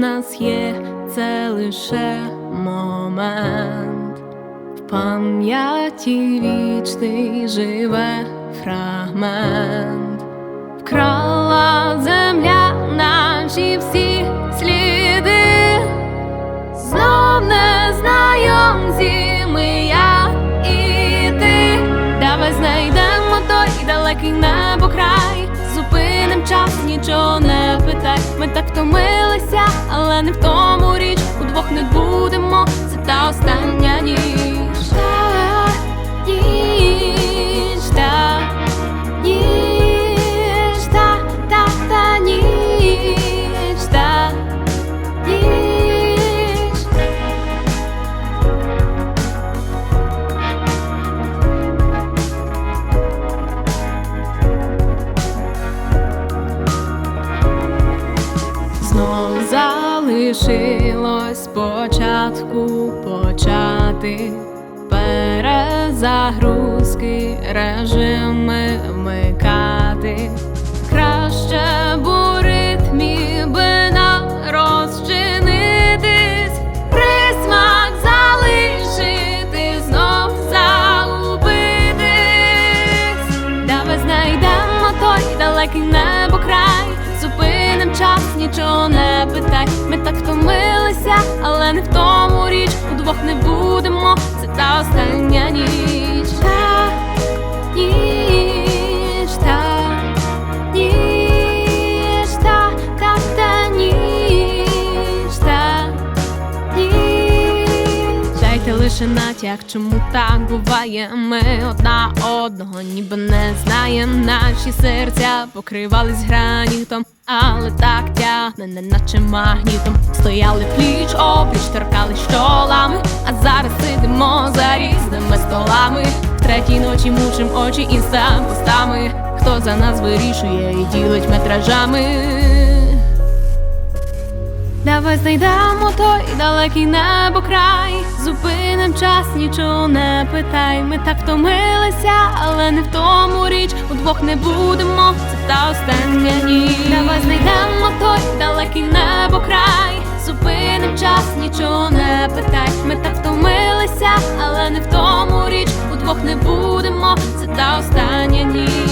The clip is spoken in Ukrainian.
нас є, це лише момент. В пам'яті вічний живе фрагмент, вкрала земля наші всі сліди, знов незнайомці ми я і ти. Давай знайдемо той далекий небо край, зупиним час, нічого не. Ми так втомилися, але не в тому річ. Удвох не будемо, це та остання залишилось спочатку почати перезагрузки, режими вмикати. Краще у ритмі би нам розчинитись, присмак залишити, знов загубитись. Давай знайдемо той далекий небо край, час, нічого не питай. Ми так втомилися, але не в тому річ. Удвох не будемо, це та остання ніч. Дайте лише чому так буває. Ми одна одного ніби не знаєм. Наші серця покривались гранітом, але так тягне, не наче магнітом. Стояли пліч, опліч, торкались чолами, а зараз сидимо за різними столами. В третій ночі мучим очі інстагрампостами. Хто за нас вирішує і ділить метражами. Давай знайдемо той далекий небо край, зупиним час, нічого не питай. Ми так втомилися, але не в тому річ. Удвох не будемо, це та остання ніч. Давай знайдемо той далекий небо край, зупиним час, нічого не питай. Ми так втомилися, але не в тому річ. Удвох не будемо, це та остання ніч.